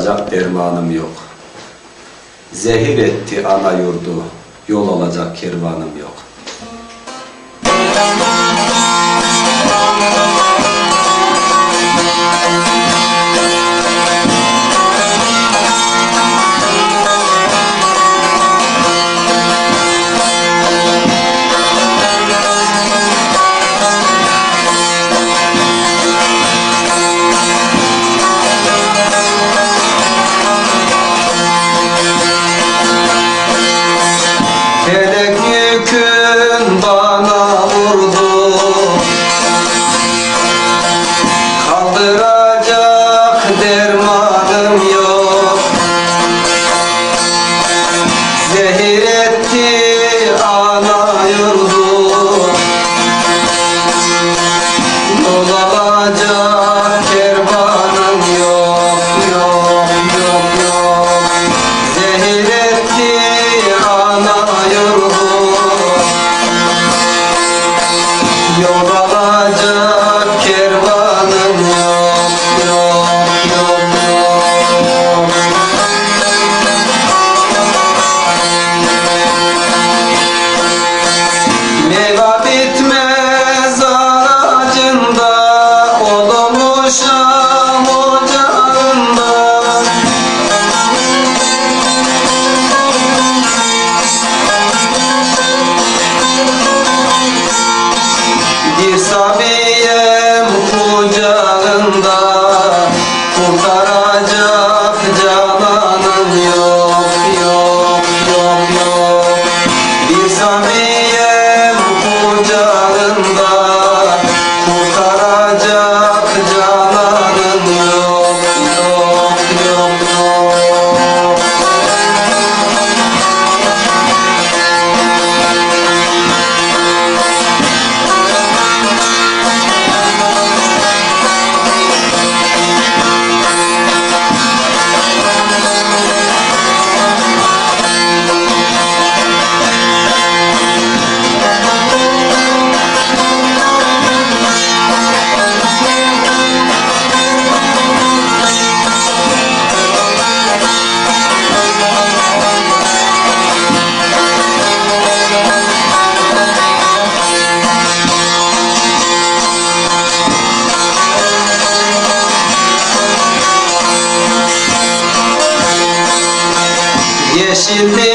alacak dermanım yok. Zehir etti ana yurdu, yol alacak kervanım yok. zehir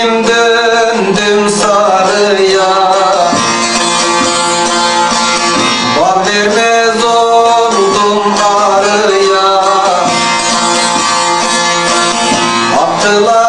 Gittim döndüm sarıya. Bal vermez oldum arıya. Attılar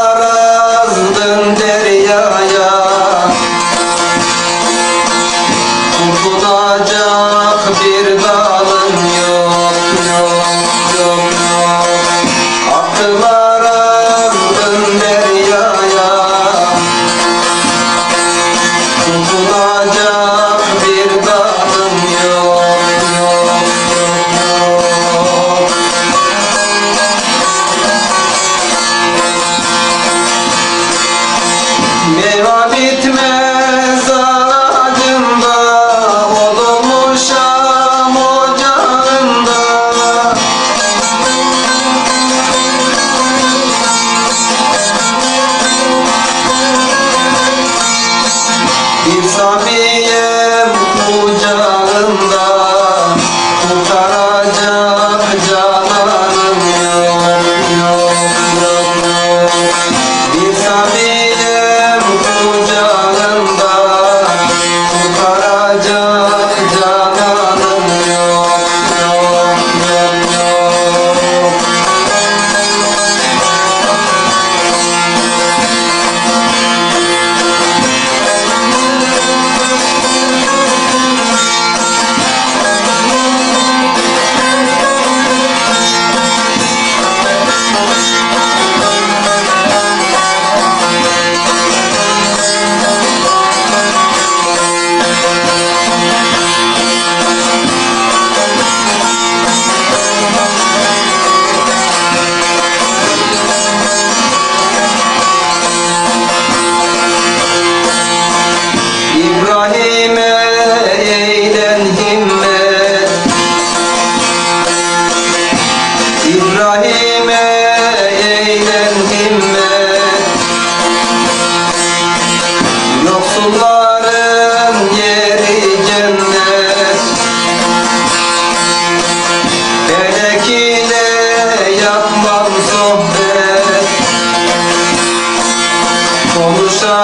Swami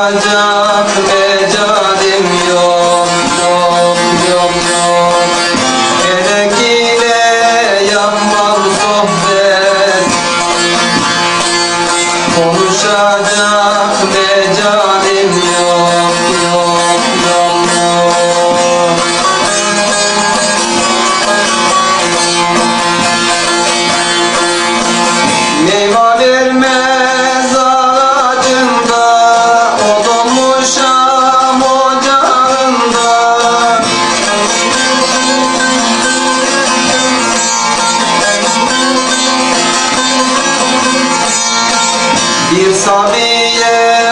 Raja e sabia